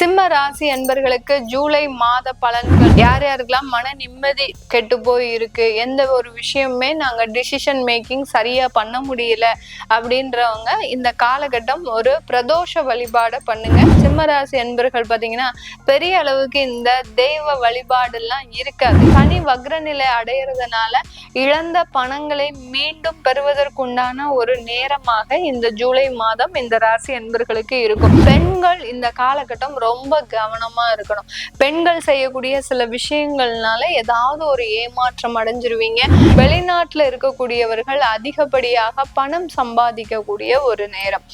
சிம்ம ராசி அன்பர்களுக்கு ஜூலை மாத பலன்கள் யார் யாருக்கெல்லாம் மன நிம்மதி கெட்டு போய் இருக்கு? எந்த ஒரு விஷயமுமே நாங்க டிசிஷன் மேக்கிங் சரியா பண்ண முடியல அப்படின்றவங்க இந்த காலகட்டம் ஒரு பிரதோஷ வழிபாடை பண்ணுங்க. சிம்ம ராசி அன்பர்கள் பாத்தீங்கன்னா பெரிய அளவுக்கு இந்த தெய்வ வழிபாடு எல்லாம் இருக்காது. சனி வக்ரநிலை அடையிறதுனால இழந்த பணங்களை மீண்டும் பெறுவதற்குண்டான ஒரு நேரமாக இந்த ஜூலை மாதம் இந்த ராசி அன்பர்களுக்கு இருக்கும். பெண்கள் இந்த காலகட்டம் ரொம்ப கவனமா இருக்கணும். பெண்கள் செய்யக்கூடிய சில விஷயங்கள்னால ஏதாவது ஒரு ஏமாற்றம் அடைஞ்சிருவீங்க. வெளிநாட்டுல இருக்கக்கூடியவர்கள் அதிகப்படியாக பணம் சம்பாதிக்கக்கூடிய ஒரு நேரம்.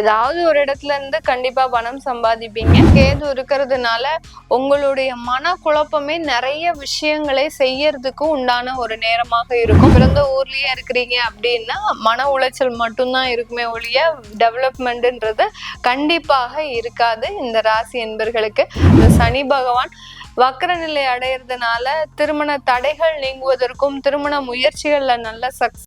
ஏதாவது ஒரு இடத்துல இருந்து கண்டிப்பா பணம் சம்பாதிப்பீங்க. கேது இருக்கிறதுனால உங்களுடைய மன குழப்பமே நிறைய விஷயங்களை செய்யறதுக்கு உண்டான ஒரு நேரமாக இருக்கும். பிறந்த ஊர்லயே இருக்கிறீங்க அப்படின்னா மன உளைச்சல் மட்டும்தான் இருக்குமே ஒழிய டெவலப்மெண்ட்ன்றது கண்டிப்பாக இருக்காது. இந்த ராசி என்பர்களுக்கு இந்த சனி பகவான் வக்கரநிலை அடையிறதுனால திருமண தடைகள் நீங்குவதற்கும் திருமண முயற்சிகள்ல நல்ல சக்ஸ்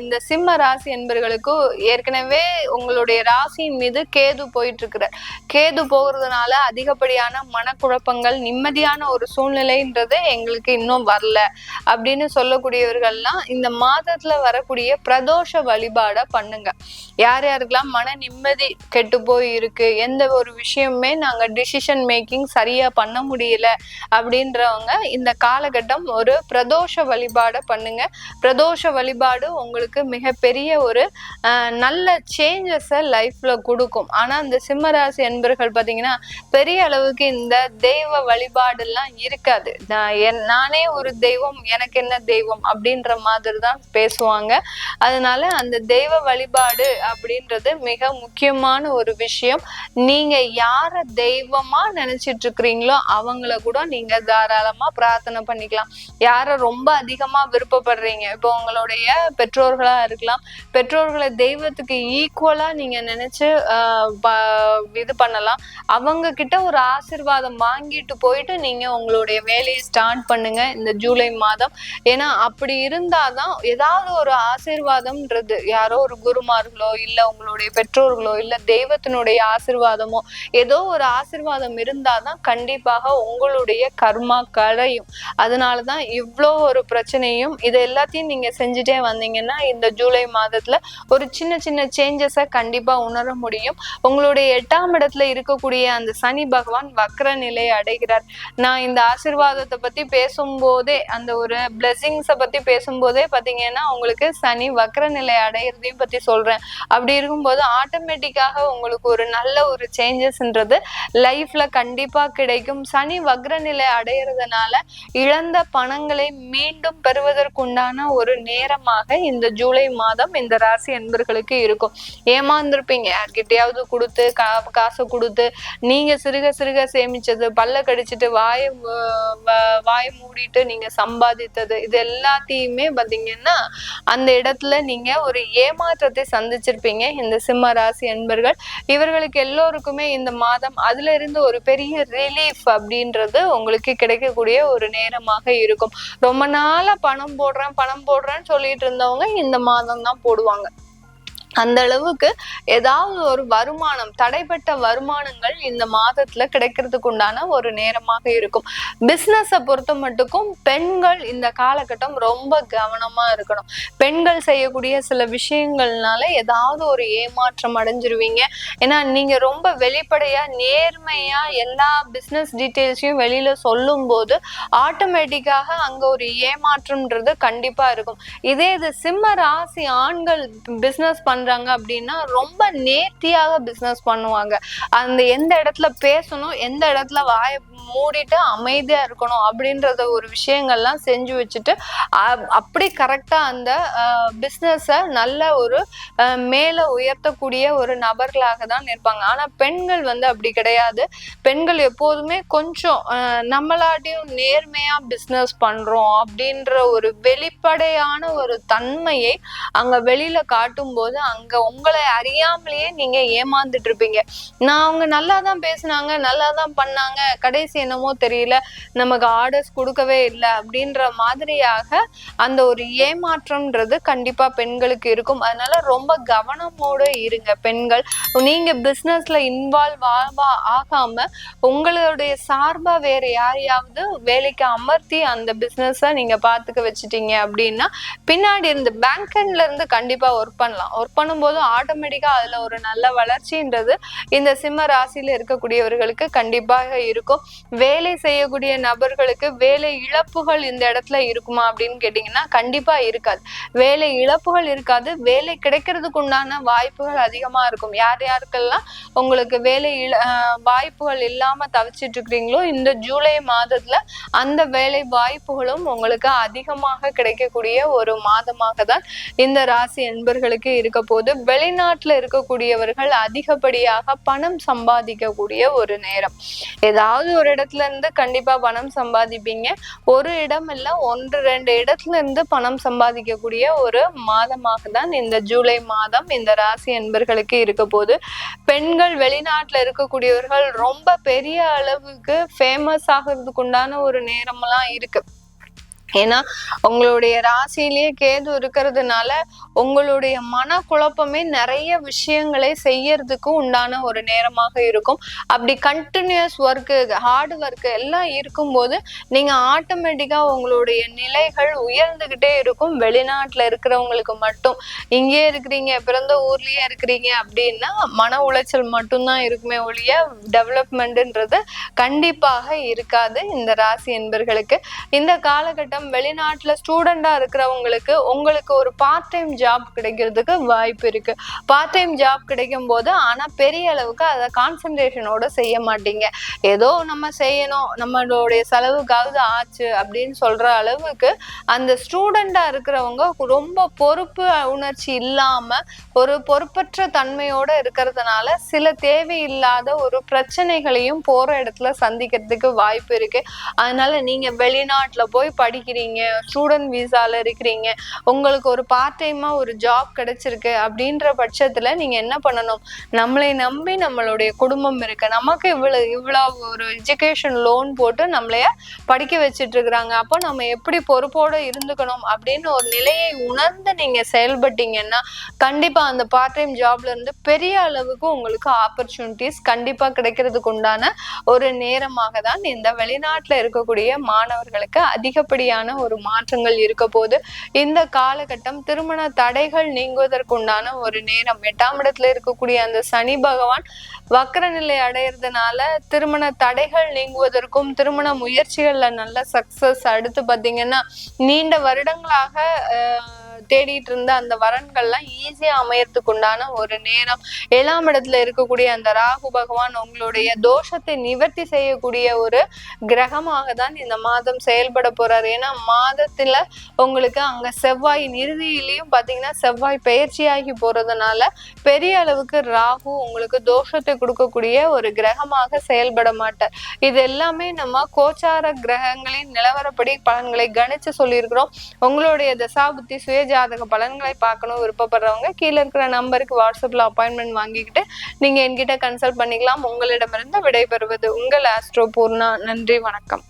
இந்த சிம்ம ராசி என்பர்களுக்கு ஏற்கனவே உங்களுடைய ராசியின் மீது கேது போயிட்டு இருக்கிறார் கேது போகிறதுனால அதிகப்படியான மனக்குழப்பங்கள் நிம்மதியான ஒரு சூழ்நிலைன்றது எங்களுக்கு இன்னும் வரல அப்படின்னு சொல்லக்கூடியவர்கள்லாம் இந்த மாதத்துல வரக்கூடிய பிரதோஷ வழிபாட பண்ணுங்க. யார் யாருக்கெல்லாம் மன நிம்மதி கெட்டு போய் இருக்கு எந்த ஒரு விஷயமுமே நாங்க டிசிஷன் மேக்கிங் சரியா பண்ண முடியல அப்படின்றவங்க இந்த காலகட்டம் ஒரு பிரதோஷ வழிபாட பண்ணுங்க. பிரதோஷ வழிபாடு உங்களுக்கு மிகப்பெரிய ஒரு நல்ல சேஞ்சஸை லைஃப்பில் கொடுக்கும். ஆனா இந்த சிம்மராசி என்பர்கள் பார்த்தீங்கன்னா பெரிய அளவுக்கு இந்த தெய்வ வழிபாடெல்லாம் இருக்காது. நானே ஒரு தெய்வம் எனக்கு என்ன தெய்வம் அப்படின்ற மாதிரி தான் பேசுவாங்க. அதனால அந்த தெய்வ வழிபாடு அப்படின்றது மிக முக்கியமான ஒரு விஷயம். நீங்க யார தெய்வமா நினைச்சிட்டு இருக்கிறீங்களோ அவங்கள கூட நீங்க தாராளமா பிரார்த்தனை பண்ணிக்கலாம். யார ரொம்ப அதிகமா விருப்பப்படுறீங்க? இப்போ உங்களுடைய பெற்றோர் பெற்றோர்களா இருக்கலாம். பெற்றோர்களை தெய்வத்துக்கு ஈக்குவலா நீங்க நினைச்சு இது பண்ணலாம். அவங்க கிட்ட ஒரு ஆசிர்வாதம் வாங்கிட்டு போயிட்டு நீங்க உங்களுடைய வேலையை ஸ்டார்ட் பண்ணுங்க இந்த ஜூலை மாதம். ஏன்னா அப்படி இருந்தாதான் ஏதாவது ஒரு ஆசிர்வாதம்ன்றது யாரோ ஒரு குருமார்களோ இல்ல உங்களுடைய பெற்றோர்களோ இல்ல தெய்வத்தினுடைய ஆசிர்வாதமோ ஏதோ ஒரு ஆசிர்வாதம் இருந்தாதான் கண்டிப்பாக உங்களுடைய கர்மா களையும் அதனாலதான் இவ்வளோ ஒரு பிரச்சனையும் இது எல்லாத்தையும் நீங்க செஞ்சுட்டே வந்தீங்கன்னா இந்த ஜூலை மாதத்துல ஒரு சின்ன சின்ன சேஞ்சஸை கண்டிப்பா உணர முடியும். உங்களுடைய எட்டாம் இடத்துல இருக்கக்கூடிய அந்த சனி பகவான் வக்ர நிலை அடைகிறார். நான் இந்த ஆசிர்வாதத்தை பத்தி பேசும்போதே அந்த ஒரு பிளெஸிங்ஸை பத்தி பேசும்போதே பார்த்தீங்கன்னா உங்களுக்கு சனி வக்ர நிலை அடையிறதையும் பத்தி சொல்றேன். அப்படி இருக்கும்போது ஆட்டோமேட்டிக்காக உங்களுக்கு ஒரு நல்ல ஒரு சேஞ்சஸ்ன்றது லைஃப்ல கண்டிப்பா கிடைக்கும். சனி வக்ர நிலை அடையிறதுனால இழந்த பணங்களை மீண்டும் பெறுவதற்குண்டான ஒரு நேரமாக இந்த இந்த ஜூலை மாதம் இந்த ராசி அன்பர்களுக்கு இருக்கும். ஏமாந்துருப்பீங்க. யார்கிட்டயாவது கொடுத்து கா காசை கொடுத்து நீங்க சிறுக சிறுக சேமிச்சது பல்ல கடிச்சிட்டு வாயை வ- வாயை மூடிட்டு நீங்க சம்பாதித்தது இது எல்லாத்தையுமே பாத்தீங்கன்னா அந்த இடத்துல நீங்க ஒரு ஏமாற்றத்தை சந்திச்சிருப்பீங்க. இந்த சிம்ம ராசி அன்பர்கள் இவர்களுக்கு எல்லோருக்குமே இந்த மாதம் அதுல இருந்து ஒரு பெரிய ரிலீஃப் அப்படின்றது உங்களுக்கு கிடைக்கக்கூடிய ஒரு நேரமாக இருக்கும். ரொம்ப நாளா பணம் போடுறேன் பணம் போடுறேன்னு சொல்லிட்டு இருந்தவங்க இந்த மாதம் தான் போடுவாங்க. அந்த அளவுக்கு ஏதாவது ஒரு வருமானம் தடைப்பட்ட வருமானங்கள் இந்த மாதத்துல கிடைக்கிறதுக்கு உண்டான ஒரு நேரமாக இருக்கும். பிசினஸை பொறுத்த மட்டுக்கும் பெண்கள் இந்த காலகட்டம் ரொம்ப கவனமா இருக்கணும். பெண்கள் செய்யக்கூடிய சில விஷயங்கள்னால ஏதாவது ஒரு ஏமாற்றம் அடைஞ்சிருவீங்க. ஏன்னா நீங்க ரொம்ப வெளிப்படையா நேர்மையா எல்லா பிசினஸ் டீட்டெயில்ஸையும் வெளியில சொல்லும் போது ஆட்டோமேட்டிக்காக அங்க ஒரு ஏமாற்றம்ன்றது கண்டிப்பா இருக்கும். இதே இது சிம்ம ராசி ஆண்கள் பிசினஸ் பண்றாங்க அப்படின்னா ரொம்ப நேர்த்தியாக பிசினஸ் பண்ணுவாங்க. அந்த எந்த இடத்துல பேசணும் எந்த இடத்துல வாய மூடிட்டு அமைதியா இருக்கணும் அப்படின்றத ஒரு விஷயங்கள்லாம் செஞ்சு வச்சுட்டு அப்படி கரெக்டா அந்த பிஸ்னஸை நல்ல ஒரு மேலே மேல உயர்த்தக்கூடிய ஒரு நபர்களாக தான் இருப்பாங்க ஆனா பெண்கள் வந்து அப்படி கிடையாது. பெண்கள் எப்போதுமே கொஞ்சம் நம்மளாட்டியும் நேர்மையா பிஸ்னஸ் பண்றோம் அப்படின்ற ஒரு வெளிப்படையான ஒரு தன்மையை அங்க வெளியில காட்டும் போது அங்க உங்களை அறியாமலேயே நீங்க ஏமாந்துட்டு இருப்பீங்க. நான் அவங்க நல்லா தான் பேசுனாங்க நல்லா தான் பண்ணாங்க கடைசி என்னமோ தெரியல நமக்கு ஆர்டர்ஸ் கொடுக்கவே இல்லை அப்படின்ற மாதிரியாக அந்த ஒரு ஏமாற்றம்ன்றது கண்டிப்பா பெண்களுக்கு இருக்கும். அதனால ரொம்ப கவனமோடு இருங்க பெண்கள். நீங்க பிசினஸ்ல இன்வால்வ் ஆகாம உங்களுடைய சார்பா வேற யாரையாவது வேலைக்கு அமர்த்தி அந்த பிஸ்னஸை நீங்க பார்த்துக்க வச்சிட்டீங்க அப்படின்னா பின்னாடி இருந்து பேங்க்ல இருந்து கண்டிப்பா ஒர்க் பண்ணலாம். ஒர்க் பண்ணும்போது ஆட்டோமேட்டிக்கா அதுல ஒரு நல்ல வளர்ச்சின்றது இந்த சிம்ம ராசியில இருக்கக்கூடியவர்களுக்கு கண்டிப்பாக இருக்கும். வேலை செய்யக்கூடிய நபர்களுக்கு வேலை இழப்புகள் இந்த இடத்துல இருக்குமா அப்படின்னு கேட்டீங்கன்னா கண்டிப்பா இருக்காது. வேலை இழப்புகள் இருக்காது. வேலை கிடைக்கிறதுக்கு உண்டான வாய்ப்புகள் அதிகமா இருக்கும். யார் யாருக்கெல்லாம் உங்களுக்கு வேலை இழ வாய்ப்புகள் இல்லாம தவிச்சிட்டு இருக்கிறீங்களோ இந்த ஜூலை மாதத்துல அந்த வேலை வாய்ப்புகளும் உங்களுக்கு அதிகமாக கிடைக்கக்கூடிய ஒரு மாதமாக தான் இந்த ராசி என்பர்களுக்கு இருக்க போது வெளிநாட்டுல இருக்கக்கூடியவர்கள் அதிகப்படியாக பணம் சம்பாதிக்கக்கூடிய ஒரு நேரம். ஏதாவது ஒரு இடத்துல இடத்துல இருந்து கண்டிப்பா பணம் சம்பாதிப்பீங்க. ஒரு இடம் இல்ல ஒன்று ரெண்டு இடத்துல இருந்து பணம் சம்பாதிக்கக்கூடிய ஒரு மாதமாக தான் இந்த ஜூலை மாதம் இந்த ராசி என்பர்களுக்கு இருக்க போது பெண்கள் வெளிநாட்டுல இருக்கக்கூடியவர்கள் ரொம்ப பெரிய அளவுக்கு ஃபேமஸ் ஆகிறதுக்கு உண்டான ஒரு நேரமெல்லாம் இருக்கு. ஏன்னா உங்களுடைய ராசியிலேயே கேது இருக்கிறதுனால உங்களுடைய மன குழப்பமே நிறைய விஷயங்களை செய்யறதுக்கு உண்டான ஒரு நேரமாக இருக்கும். அப்படி கண்டினியூஸ் ஒர்க்கு ஹார்ட் ஒர்க்கு எல்லாம் இருக்கும்போது நீங்க ஆட்டோமேட்டிக்கா உங்களுடைய நிலைகள் உயர்ந்துகிட்டே இருக்கும். வெளிநாட்டுல இருக்கிறவங்களுக்கு மட்டும். இங்கே இருக்கிறீங்க பிறந்த ஊர்லயே இருக்கிறீங்க அப்படின்னா மன உளைச்சல் மட்டும்தான் இருக்குமே ஒழிய டெவலப்மெண்ட்ன்றது கண்டிப்பாக இருக்காது இந்த ராசி என்பர்களுக்கு. இந்த காலகட்டம் வெளிநாட்டில் ஸ்டூடெண்ட்டாக இருக்கிறவங்களுக்கு உங்களுக்கு ஒரு பார்ட் டைம் ஜாப் கிடைக்கிறதுக்கு வாய்ப்பு இருக்கு. பார்ட் டைம் ஜாப் கிடைக்கும் போது ஆனால் பெரிய அளவுக்கு அதை கான்சன்ட்ரேஷனோட செய்ய மாட்டீங்க. ஏதோ நம்ம செய்யணும் நம்மளுடைய செலவுக்காவது ஆச்சு அப்படின்னு சொல்கிற அளவுக்கு அந்த ஸ்டூடெண்டாக இருக்கிறவங்க ரொம்ப பொறுப்பு உணர்ச்சி இல்லாமல் ஒரு பொறுப்பற்ற தன்மையோடு இருக்கிறதுனால சில தேவையில்லாத ஒரு பிரச்சனைகளையும் போகிற இடத்துல சந்திக்கிறதுக்கு வாய்ப்பு இருக்கு. அதனால நீங்கள் வெளிநாட்டில் போய் இருக்கிறீங்க ஸ்டூடெண்ட் விசால இருக்கிறீங்க உங்களுக்கு ஒரு பார்ட் டைமா ஒரு ஜாப் கிடைச்சிருக்கு அப்படின்ற பட்சத்துல நீங்க என்ன பண்ணணும்? நம்மளை நம்பி நம்மளுடைய குடும்பம் இருக்கு. நமக்கு இவ்வளவு இவ்வளவு ஒரு எஜுகேஷன் லோன் போட்டு நம்மளைய படிக்க வச்சிட்டு இருக்கிறாங்க. அப்போ நம்ம எப்படி பொறுப்போட இருந்துக்கணும் அப்படின்னு ஒரு நிலையை உணர்ந்து நீங்க செயல்பட்டீங்கன்னா கண்டிப்பா அந்த பார்ட் டைம் ஜாப்ல இருந்து பெரிய அளவுக்கு உங்களுக்கு ஆப்பர்ச்சுனிட்டிஸ் கண்டிப்பா கிடைக்கிறதுக்கு உண்டான ஒரு நேரமாக தான் இந்த வெளிநாட்டுல இருக்கக்கூடிய மாணவர்களுக்கு அதிகப்படியான ஒரு மாற்றங்கள் இருக்க போது இந்த காலகட்டம் திருமண தடைகள் நீங்குவதற்குண்டான ஒரு நேரம். எட்டாம் இடத்துல இருக்கக்கூடிய அந்த சனி பகவான் வக்கரநிலை அடையிறதுனால திருமண தடைகள் நீங்குவதற்கும் திருமண முயற்சிகள்ல நல்ல சக்சஸ் அடுத்து பாத்தீங்கன்னா நீண்ட வருடங்களாக அஹ், தேடிட்டு இருந்த அந்த வரன்கள்லாம் ஈஸியா அமையறதுக்கு உண்டான ஒரு நேரம். ஏழாம் இடத்துல இருக்கக்கூடிய அந்த ராகு பகவான் உங்களுடைய தோஷத்தை நிவர்த்தி செய்யக்கூடிய ஒரு கிரகமாக தான் இந்த மாதம் செயல்பட போறாரு. ஏன்னா மாதத்துல உங்களுக்கு அங்க செவ்வாயின் இறுதியிலையும் பாத்தீங்கன்னா செவ்வாய் பயிற்சியாகி போறதுனால பெரிய அளவுக்கு ராகு உங்களுக்கு தோஷத்தை கொடுக்கக்கூடிய ஒரு கிரகமாக செயல்பட மாட்டார். இது எல்லாமே நம்ம கோச்சார கிரகங்களின் நிலவரப்படி பலன்களை கணிச்சு சொல்லியிருக்கிறோம். உங்களுடைய தசாபுத்தி ஜாதக பலன்களை பார்க்கணும் விருப்பப்படுறவங்க கீழே இருக்கிற நம்பருக்கு வாட்ஸ்அப்பில் அப்பாயின்மெண்ட் வாங்கிக்கிட்டு நீங்க என்கிட்ட கன்சல்ட் பண்ணிக்கலாம். உங்களிடமிருந்து விடைபெறுவது உங்கள் ஆஸ்ட்ரோ பூர்ணா நன்றி வணக்கம்.